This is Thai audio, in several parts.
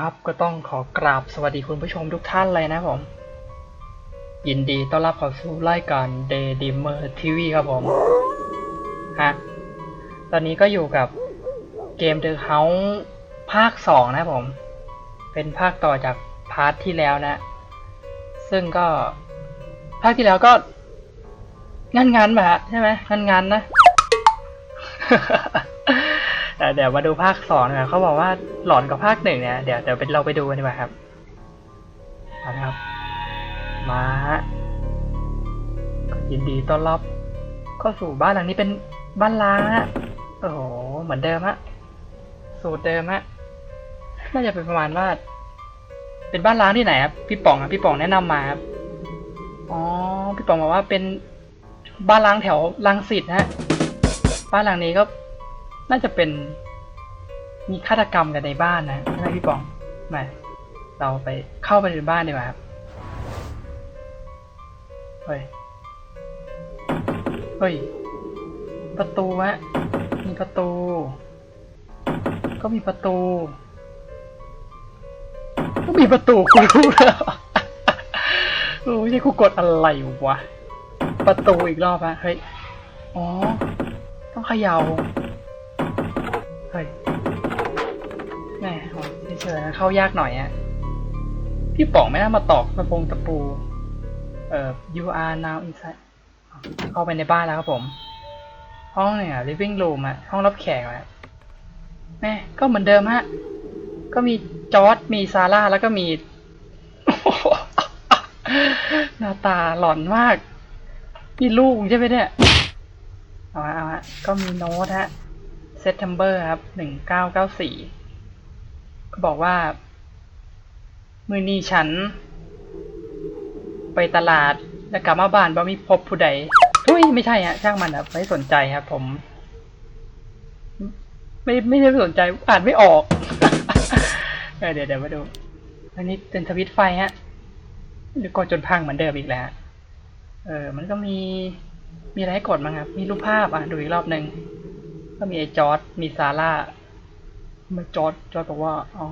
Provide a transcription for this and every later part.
ครับก็ต้องขอกราบสวัสดีคุณผู้ชมทุกท่านเลยนะผม ยินดีต้อนรับเข้าสู่รายการ Day Dimmer TV ครับผม ฮะ ตอนนี้ก็อยู่กับเกม The House ภาค 2 นะผม เป็นภาคต่อจากพาร์ทที่แล้วนะ ซึ่งก็ ภาคที่แล้วก็งันงันๆแบบฮะใช่ไหมงันงันนะ แต่เดี๋ยวมาดูภาคสองนะเขาบอกว่าหลอนกับภาคหนึ่งเนี่ยเดี๋ยวเดี๋ยวเป็นเราไปดูกันดีกว่าครับเอาละครับ มาฮะยินดีต้อนรับเข้าสู่บ้านหลังนี้เป็นบ้านล้างฮะโอ้โหเหมือนเดิมฮะสูตรเดิมฮะน่าจะเป็นประมาณว่า เป็นบ้านล้างที่ไหนครับพี่ป๋องครับพี่ป๋องแนะนำมาครับอ๋อพี่ป๋องบอกว่าเป็นบ้านล้างแถวลังสิตฮะบ้านหลังนี้ก็ น่าจะเป็นมีฆาตกรรมกันในบ้านนะใช่ไหมพี่ปองมาเราไปเข้าไปในบ้านดีกว่าครับเฮ้ยเฮ้ยประตูวะมีประตู ก็มีประตู ก็มีประตูกูรู้แล้วโอ้ยนี่กูกดอะไรวะประตูอีกรอบฮะเฮ้ยอ๋อต้องเขย่า เฉยๆนะเข้ายากหน่อยอะพี่ป๋องไม่น่ามาตอกตะปงตะปู เอ่อ you are now inside เข้าไปในบ้านแล้วครับผม ห้องเนี่ย living room อะห้องรับแขกอะแม่ก็เหมือนเดิมฮะ ก็มีจอร์ดมีซาร่าแล้วก็มี หน้าตาหลอนมากนี่ลูกใช่ไหมเนี่ย เอาฮะเอาฮะก็มีโน้ตฮะเซต t ทมเบอร์ครับหนึ่งเก้าเก้าสี่ ก็บอกว่า มือนี้ฉัน ไปตลาดแล้วกลับมาบ้านบ่มีพบผู้ใดทุยไม่ใช่ฮะช่างมันครับไม่สนใจครับ ผม ไม่ไม่ได้สนใจอ่านไม่ออกเอเดี๋ยวเดี๋ยวมาดู อันนี้เป็นทวิตไฟฮะหรือกดจนพังเหมือนเดิมอีกแล้วเออ มันก็มีมีอะไรให้กดมั้งครับ มีรูปภาพอะ ดูอีกรอบหนึ่งก็มีไอ้จอร์ดมีซาร่า มาจอดจอดบอกว่า อ๋อ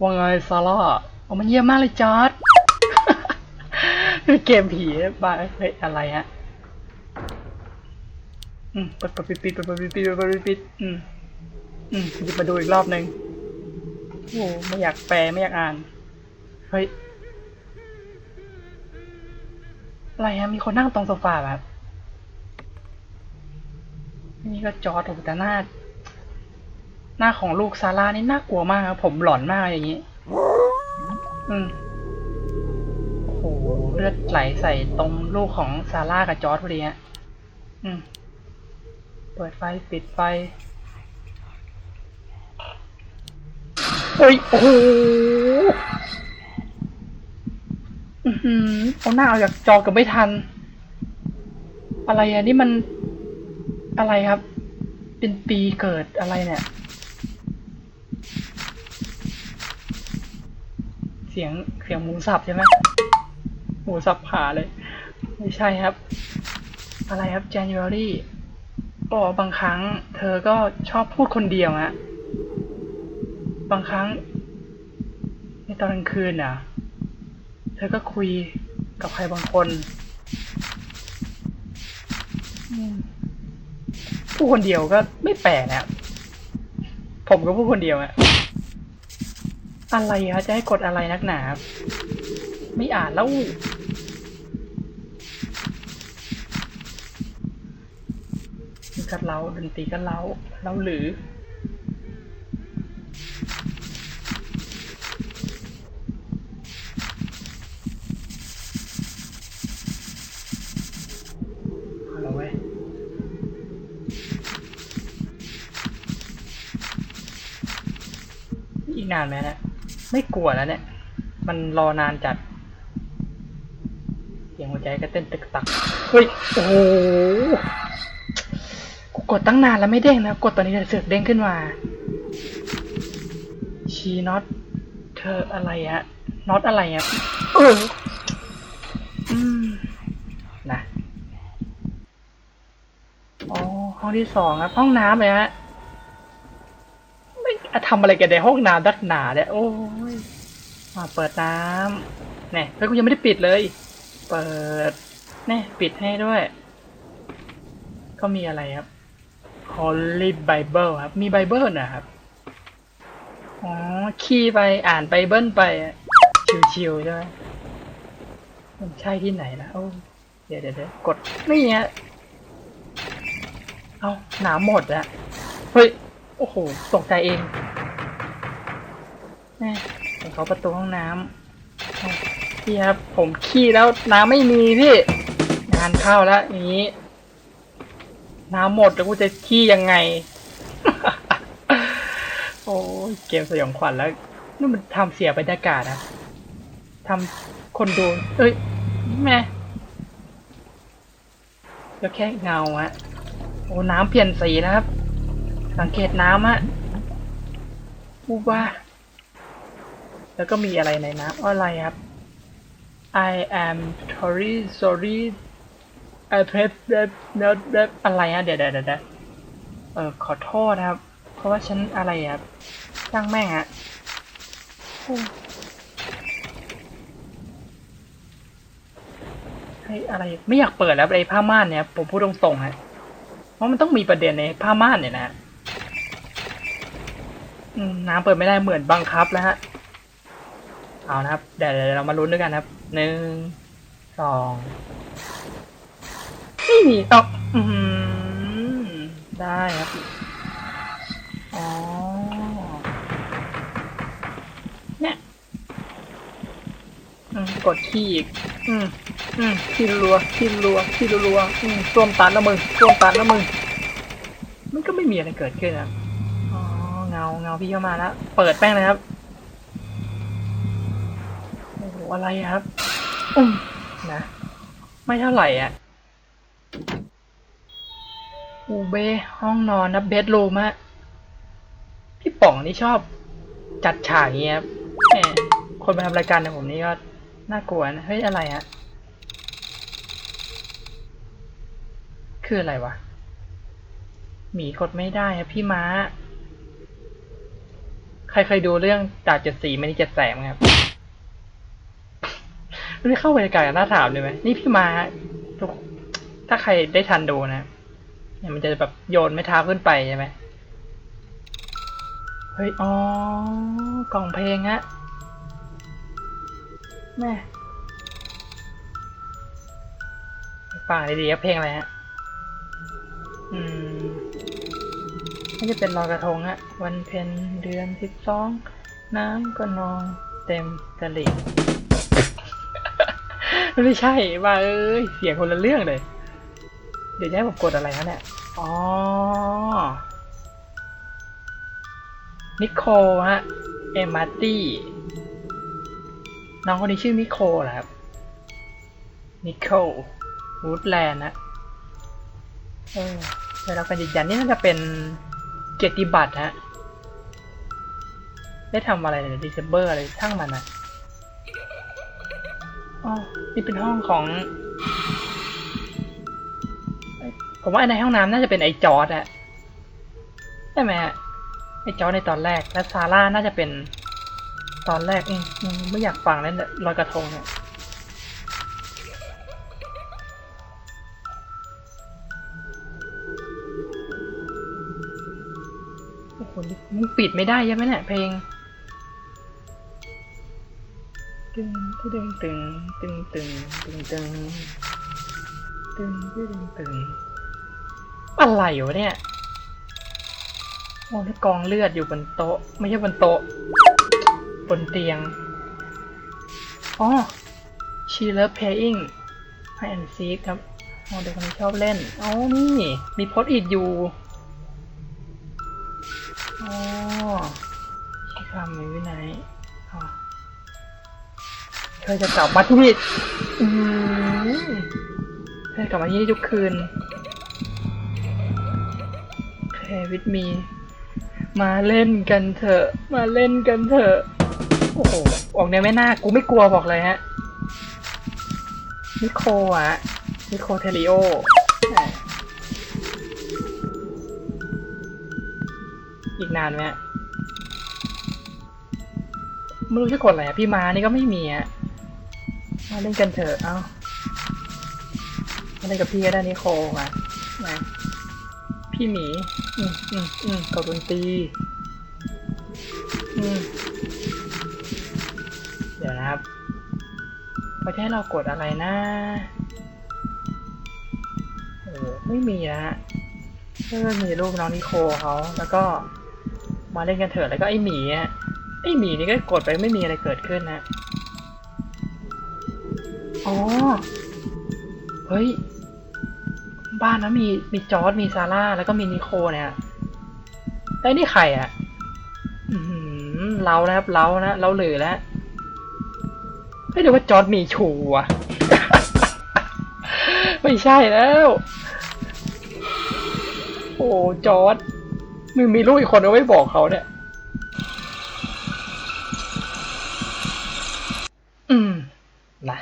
ว่าไงซาร่าอ๋อมันเยี่ยมมากเลยจอดเกมผีบ้าเฮ้ยอะไรฮะ อืมเปิดปิดปิดปิดเปิดปิดปิดปิดปิดปิดอืม อืมหยิบมาดูอีกรอบหนึ่งโอ้ไม่อยากแปลไม่อยากอ่าน เฮ้ย อะไรฮะ มีคนนั่งตรงโซฟาแบบนี่ก็จอดโอ้โหแต่หน้า หน้าของลูกซาร่านี่น่ากลัวมากครับผมหลอนมากอย่างนี้ อืมโอ้โหเลือดไหลใส่ตรงลูกของซาร่ากับจอร์ดพอดีฮะอืม เปิดไฟปิดไฟเฮ้ยโอ้โหอือเอาหน้าเอาจากจอกับไม่ทัน อะไรอะนี่มันอะไรครับ เป็นปีเกิดอะไรเนี่ย สียงเสียงหมูสับใช่ไหมหมูสับผ่าเลย ไม่ใช่ครับ อะไรครับ January ก็บางครั้ง เธอก็ชอบพูดคนเดียวอะบางครั้ง ในตอนกลางคืนน่ะ เธอก็คุยกับใครบางคนพูดคนเดียวก็ไม่แปลกนะครับผมก็พูดคนเดียวอะ อะไรคะจะให้กดอะไรนักหนา ไม่อ่านแล้ว กัดเล้าดนตรีก็เล้าเล้าหรือเอาละเว้ยอีกนานไหมนะ ไม่กลัวแล้วเนี่ย มันรอนานจัดเสียงหัวใจก็เต้นตึกตัก เฮ้ย โอ้โห กูกดตั้งนานแล้วไม่เด้งนะ กดตอนนี้เสือกเด้งขึ้นมา ชีน็อต เธออะไรอะน็อตอะไรอะเออนะ อ๋อ ห้องที่สองครับ ห้องน้ำเลยฮะ ทำอะไรกันในห้องน้ำดักหนาเนี่ยโอ้ยมาเปิดน้ำเนี่ยเฮ้ยกูยังไม่ได้ปิดเลย เปิดเนี่ยปิดให้ด้วย ก็มีอะไรครับ Holy Bible ครับ มีไบเบิลนะครับ อ๋อคีย์ไปอ่านไบเบิลไป ชิวๆใช่ไหมมันใช่ที่ไหนนะโอ้เดี๋ยวเดี๋ยวเดี๋ยวกด นี่ฮะเอาหนาหมดอะเฮ้ย โอ้โห ตกใจเองแม่เห็นเขาประตูห้องน้ำพี่ครับ ผมขี้แล้วน้ำไม่มีพี่ งานเข้าแล้วอย่างนี้ น้ำหมดแล้วกูจะขี้ยังไง โอ้เกมสยองขวัญแล้วนี่มันทำเสียบรรยากาศนะทำคนดู เอ้ยแม่แล้วแค่เงาอะโอ้น้ำเปลี่ยนสีนะครับ สังเกตน้ำอะอูว่า แล้วก็มีอะไรในน้ำอะไรครับ I am sorry sorry I press that that that อะไรอะเดี๋ยวเดี๋ยวเดี๋ยวเดี๋ยวเออขอโทษนะครับ เพราะว่าฉันอะไรอะจ้างแม่งอะให้อะไรไม่อยากเปิดแล้วไอ้ผ้าม่านเนี่ยผมพูดตรงๆฮะเพราะมันต้องมีประเด็นในผ้าม่านเนี่ยนะ น้ำเปิดไม่ได้เหมือนบังคับแล้วฮะ เอานะครับ เดี๋ยวเดี๋ยวเรามาลุ้นด้วยกันครับ หนึ่ง สองไม่มีเอาอืมได้ครับ อ๋อ เนี่ยกดขี้อีก อืม อืมขี้รัวขี้รัวขี้รัวอืมส้วมตันแล้วมึงส้วมตันแล้วมึง มันก็ไม่มีอะไรเกิดขึ้นครับอ๋อเงาพี่เข้ามาแล้ว เปิดแป้งเลยครับ โอ้โห อะไรครับอืมนะ ไม่เท่าไหร่อะ อูเบ ห้องนอนนะเบดรูมฮะ พี่ป๋องนี่ชอบจัดฉากเงี้ยครับคนมาทำรายการในผมนี่ก็น่ากลัวนะ เฮ้ย อะไรฮะ คืออะไรวะ หมีกดไม่ได้ครับพี่ม้า ใครเคยดูเรื่องดาบเจ็ดสีไม่นี่เจ็ดแสงครับไม่เข้าบรรยากาศหน้าถามเลยไหมนี่พี่มาทุกถ้าใครได้ทันดูนะเนี่ยมันจะแบบโยนไม่เท้าขึ้นไปใช่ไหมเฮ้ย อ๋อ กล่องเพลงฮะแม่ฟังดีๆเพลงอะไรฮะ อืม นี่จะเป็นลอยกระทงฮะ วันเพ็ญเดือนสิบสอง น้ำก็นองเต็มตลิ่งไม่ใช่ว่าเอ้ยเสียงคนละเรื่องเลย เดี๋ยวจะให้ผมกดอะไรนะเนี่ย อ๋อ นิโคลฮะ เอมาร์ตี้ น้องคนนี้ชื่อนิโคลเหรอครับ นิโคลวูดแลนด์นะเออได้รับการยืนยันนี่น่าจะเป็น เกียรติบัตรฮะ ได้ทำอะไรในดิเซเบอร์อะไรช่างมันนะอ๋อนี่เป็นห้องของ ผมว่าในห้องน้ำน่าจะเป็นไอจอร์ดอะใช่ไหมฮะไอจอร์ดในตอนแรก และซาร่าน่าจะเป็นตอนแรกอืมอืมไม่อยากฟังแล้วเนี่ยลอยกระทงเนี่ย นมึงปิดไม่ได้ใช่ไหมเนี่ยเพลงตึงตึงตึงตึงตึงตึงตึงตึงตึงตึงอะไรวะเนี่ยโอ้นี่กองเลือดอยู่บนโต๊ะ ไม่ใช่บนโต๊ะ บนเตียงอ๋อ she love playing hide and seek ครับอ๋อเด็กคนนี้ชอบเล่นอ๋อนี่ มีโพสต์อิดอยู่ ธอจะกลับมาที่นี่เธอกลับมาที่นี่ทุกคืนเพวิดมี มาเล่นกันเถอะ มาเล่นกันเถอะ โอ้โห ออกแนวไม่น่า กูไม่กลัวบอกเลยฮะ นิโคอะนิโคเทริโออีกนานไหมไม่รู้จะกดอะไรอะพี่มานี่ก็ไม่มีอะ มาเล่นกันเถอะ เอ้ามาเล่นกับพี่ก็ได้นิโคมามาพี่หมี อืมอืมอืมกดดนตรีอืมเดี๋ยวนะครับเขาจะให้เรากดอะไรนะโอ้ไม่มีนะฮะก็มีรูปน้องนิโคเขาแล้วก็มาเล่นกันเถอะแล้วก็ไอหมีอะไอหมีนี่ก็กดไปไม่มีอะไรเกิดขึ้นนะ อ๋อ เฮ้ย บ้านนะมีมีจอร์ดมีซาร่า แล้วก็มีนิโคเนี่ยไอ้นี่ใครอะอือหือเรานะครับเรานะเราเหลือแล้วไม่ดูว่าจอร์ดมีชูอะ ไม่ใช่แล้ว โอ้จอร์ดมึงมีลูกอีกคนก็ไม่บอกเขาเนี่ย อืม นะ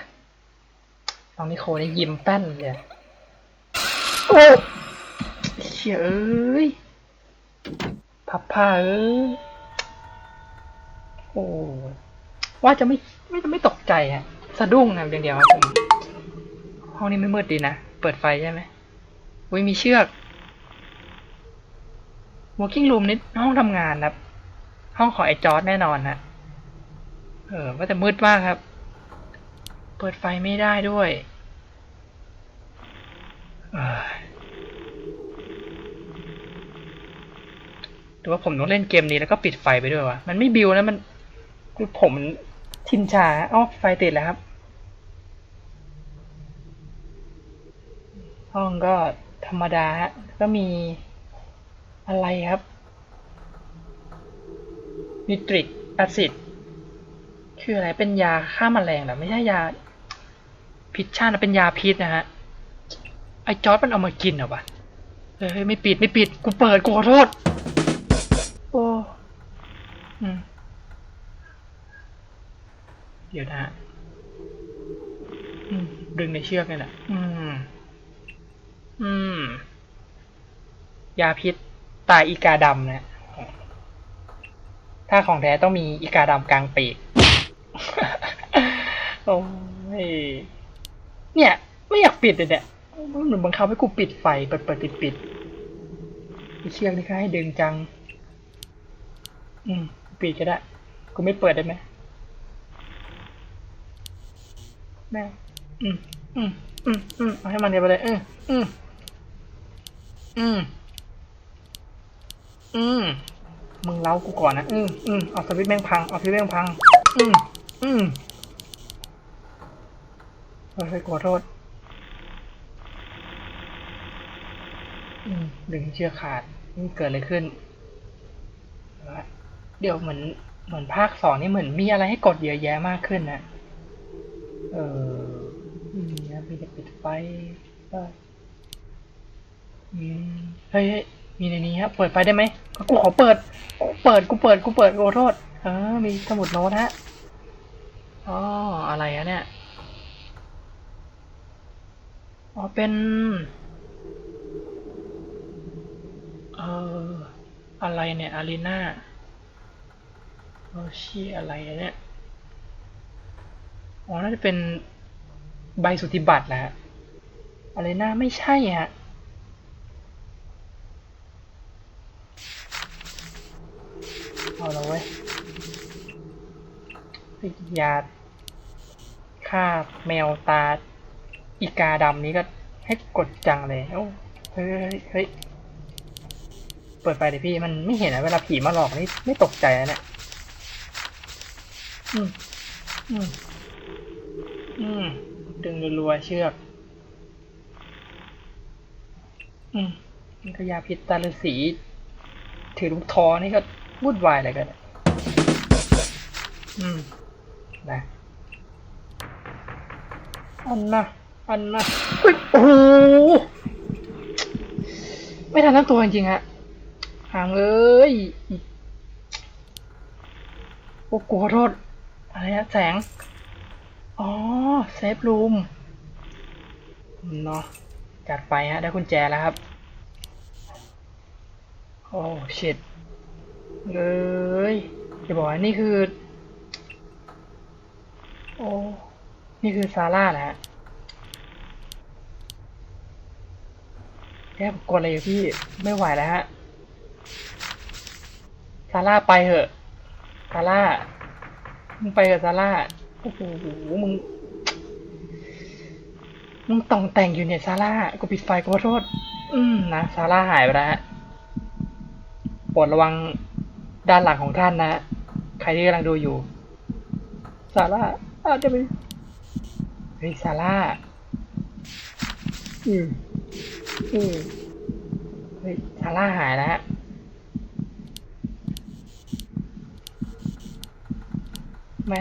น้องนิโคนี่ยิ้มแป้นเลยโอ้เฉยเอ้ยพับผ้าเอ้ยโอ้ว่าจะไม่ไม่จะไม่ตกใจฮะสะดุ้งนะอย่างเดียวผมห้องนี้ไม่มืดดีนะ เปิดไฟใช่ไหมอุ้ยมีเชือก working room นี่ห้องทำงานครับ ห้องของไอ้จอร์ดแน่นอนนะเออว่าแต่มืดมากครับ เปิดไฟไม่ได้ด้วยเอ้ยห รือว่าผมต้องเล่นเกมนี้แล้วก็ปิดไฟไปด้วยวะ มันไม่บิวนะมันคือผมทินชาอ๋อไฟติดแล้วครับ ห้องก็ธรรมดาฮะ ก็มีอะไรครับนิตริกแอซิดคืออะไรเป็นยาฆ่าแมลงหรอไม่ใช่ยาพิษชาตินะเป็นยาพิษนะฮะ ไอจอร์ดมันเอามากินเหรอวะเฮ้ยไม่ปิดไม่ปิด กูเปิดกูขอโทษ เดี๋ยวนะดึงในเชือกนี่แหละ อืม อืม ยาพิษตายอีกาดำนะถ้าของแท้ต้องมีอีกาดำกลางปีก โอ้ย เนี่ย ไม่อยากปิดเลยเนี่ยหนูบังคับให้กูปิดไฟเปิดเปิดปิดปิดเชือกนี่ก็ให้ดึงจัง อืม ปิดก็ได้กูไม่เปิดได้ไหมแม่อืมอืมอืมอืมเอาให้มันเดียวไปเลยอืมอืมอืมอืมมึงเล้ากูก่อนนะอืมอืมเอาสวิตช์แม่งพังเอาสวิตแม่งพัง อืมอืมเฮ้ยขอโทษ อืมดึงเชือกขาดนี่เกิดอะไรขึ้น เดี๋ยวเหมือนเหมือนภาคสองนี่เหมือนมีอะไรให้กดเยอะแยะมากขึ้นนะเออมีนะมีจะปิดไฟมเฮ้ยเฮ้ยมีในนี้ครับเปิดไฟได้ไหมกูขอเปิดกูเปิดกูเปิดกูเปิดขอโทษเออมีสมุดโน้ตฮะอ๋ออะไรอะเนี่ยอ๋อเป็นเอออะไรเนี่ยอารีนา ชี่อะไรเนี่ย อ๋อ น่าจะเป็นใบสุทธิบัตรแหละฮะอารีนาไม่ใช่ฮะ เอาละเว้ยยาฆ่าแมวตา อีกาดำนี้ก็ให้กดจังเลย โอ้ เฮ้ย เฮ้ย เปิดไฟดิพี่ มันไม่เห็นอะเวลาผีมาหลอกนี่ไม่ตกใจนะเนี่ย อืมอืมอืมดึงรัวๆเชือก อืมนี่ก็ยาพิษตาฤาษีถือลูกทอนี่ก็วุ่นวายอะไรกัน อืม นะอันนะอันนะเฮ้ยโอ้โหไม่ทันทั้งตัวจริงๆฮะห่างเลยโอ้กูขอโทษ อะไรฮะแสง อ๋อ เซฟรูมเนาะจัดไปฮะ ได้กุญแจแล้วครับ โอ้ชิดเลยจะบอกว่านี่คือ โอ้ นี่คือซาร่าแหละฮะแค่กดอะไรอยู่พี่ ไม่ไหวแล้วฮะ ซาร่าไปเถอะ ซาร่า มึงไปเถอะซาร่าโอ้โหมึง มึงต้องแต่งอยู่เนี่ยซาร่ากูปิดไฟกูขอโทษ อืมนะซาร่าหายไปแล้วฮะโปรดระวังด้านหลังของท่านนะฮะใครที่กำลังดูอยู่ซาร่าอาจจะเป็นเฮ้ยซาร่าอืมอืมเฮ้ยซาร่าหายแล้วฮะ แม่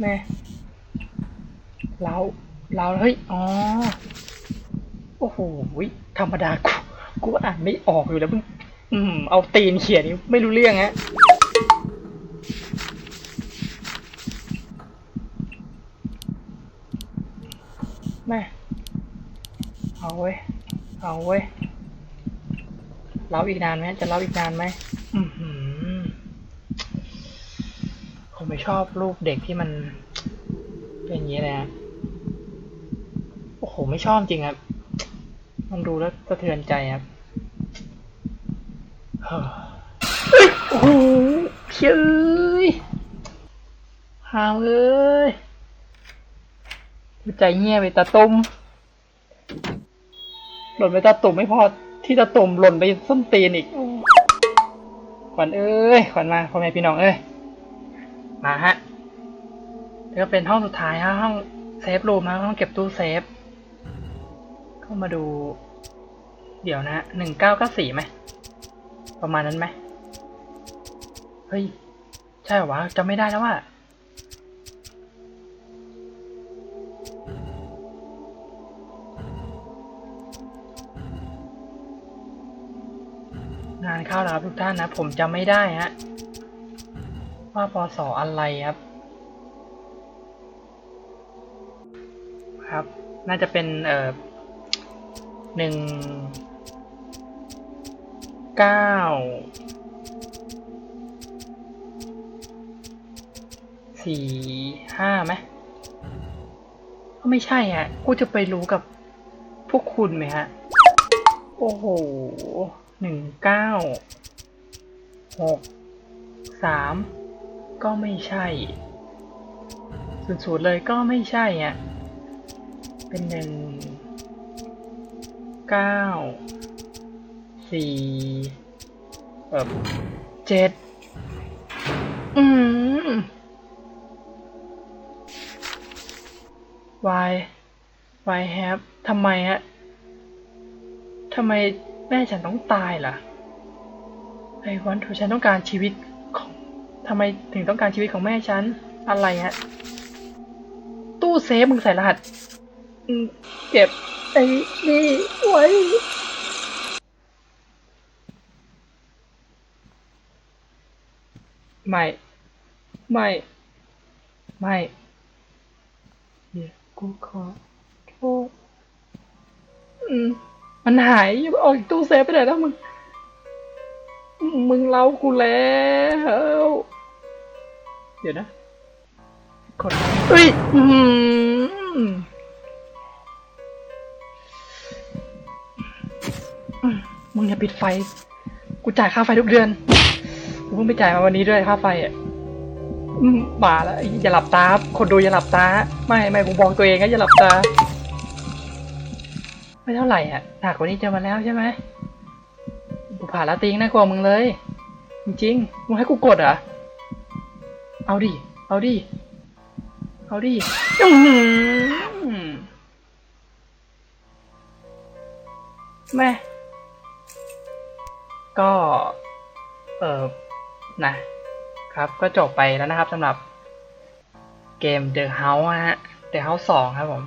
แม่เราเราเฮ้ยอ๋อโอ้โหธรรมดากูกูอ่านไม่ออกอยู่แล้วมึงอืม เอาตีนเขียนนี่ไม่รู้เรื่องฮะแม่เอาเว้ย เอาเว้ยเล้าอีกนานไหมจะเล้าอีกนานไหม อือหือ ผมไม่ ชอบรูปเด็กที่มัน เป็นอย่างนี้เลยฮะโอ้โห ไม่ชอบจริงครับ มันดูแล้วสะเทือนใจครับเฮ้อเฮ้ยโอ้โหเชื่ยหามเอ้ยใจเงียบไปตาตุ่มหล่นไปตาตุ่มไม่พอที่ตาตุ่มหล่นไปส้นตีนอีกขวัญเอ้ยขวัญมาพ่อแม่พี่น้องเอ้ย มาฮะแล้วก็เป็นห้องสุดท้ายฮะห้องเซฟรูมนะห้องเก็บตู้เซฟ เข้ามาดู เดี๋ยวนะหนึ่งเก้าเก้าสี่ไหม ประมาณนั้นไหม เฮ้ย ใช่หรอวะจำไม่ได้แล้วว่างานเข้าแล้วทุกท่านนะ ผมจำไม่ได้ฮะ ว่าพศอะไรครับ ครับ น่าจะเป็นเอ่อหนึ่งเก้าสี่ห้าไหมก็ไม่ใช่ฮะกูจะไปรู้กับพวกคุณไหมฮะ โอ้โหหนึ่งเก้าหกสาม ก็ไม่ใช่ศูนย์ๆเลยก็ไม่ใช่อะ เป็นหนึ่งเก้าสี่เออเจ็ดอืม why why have ทำไมฮะทำไมแม่ฉันต้องตายล่ะไอ้วันทูฉันต้องการชีวิตของ ทำไมถึงต้องการชีวิตของแม่ฉัน อะไรฮะ ตู้เซฟมึงใส่รหัสเก็บไอ้นี่ไว้ไม่ ไม่ ไม่เดี๋ยวกูขอโทษอืมมันหายอย่ออกตู้เซฟไปไหนแล้วมึง มึงเล่ากูแล้ว เดี๋ยวนะกดเฮ้ยอืมมึงอย่าปิดไฟ กูจ่ายค่าไฟทุกเดือน กูเพิ่งไปจ่ายมาวันนี้ด้วยค่าไฟอะอืมมาแล้วอย่าหลับตาครับคนดูอย่าหลับตา ไม่ไม่กูบอกตัวเองนะอย่าหลับตา ไม่เท่าไหร่อะหนักกว่านี้เจอมาแล้วใช่ไหมกูผ่านแล้วติงน่ากลัวมึงเลย จริงๆมึงให้กูกดเหรอ เอาดิ เอาดิ เอาดิอื้อหือแม่ก็ เออนะครับ ก็จบไปแล้วนะครับสำหรับเกม The House นะฮะ The House 2 ครับผม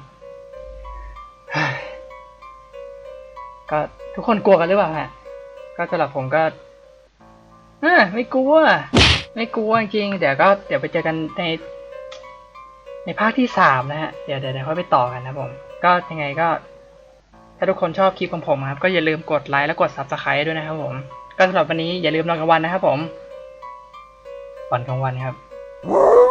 ก็ทุกคนกลัวกันหรือเปล่าฮะ ก็สำหรับผมก็อ่าไม่กลัว ไม่กลัวจริงๆเดี๋ยวก็เดี๋ยวไปเจอกันใน ในภาคที่สามนะฮะ เดี๋ยวเดี๋ยวเดี๋ยวค่อยไปต่อกันนะผม ก็ยังไงก็ ถ้าทุกคนชอบคลิปของผมครับ ก็อย่าลืมกดไลค์และกด subscribe ด้วยนะครับผม ก็สำหรับวันนี้อย่าลืมนอนกลางวันนะครับผมวันกลางวันครับ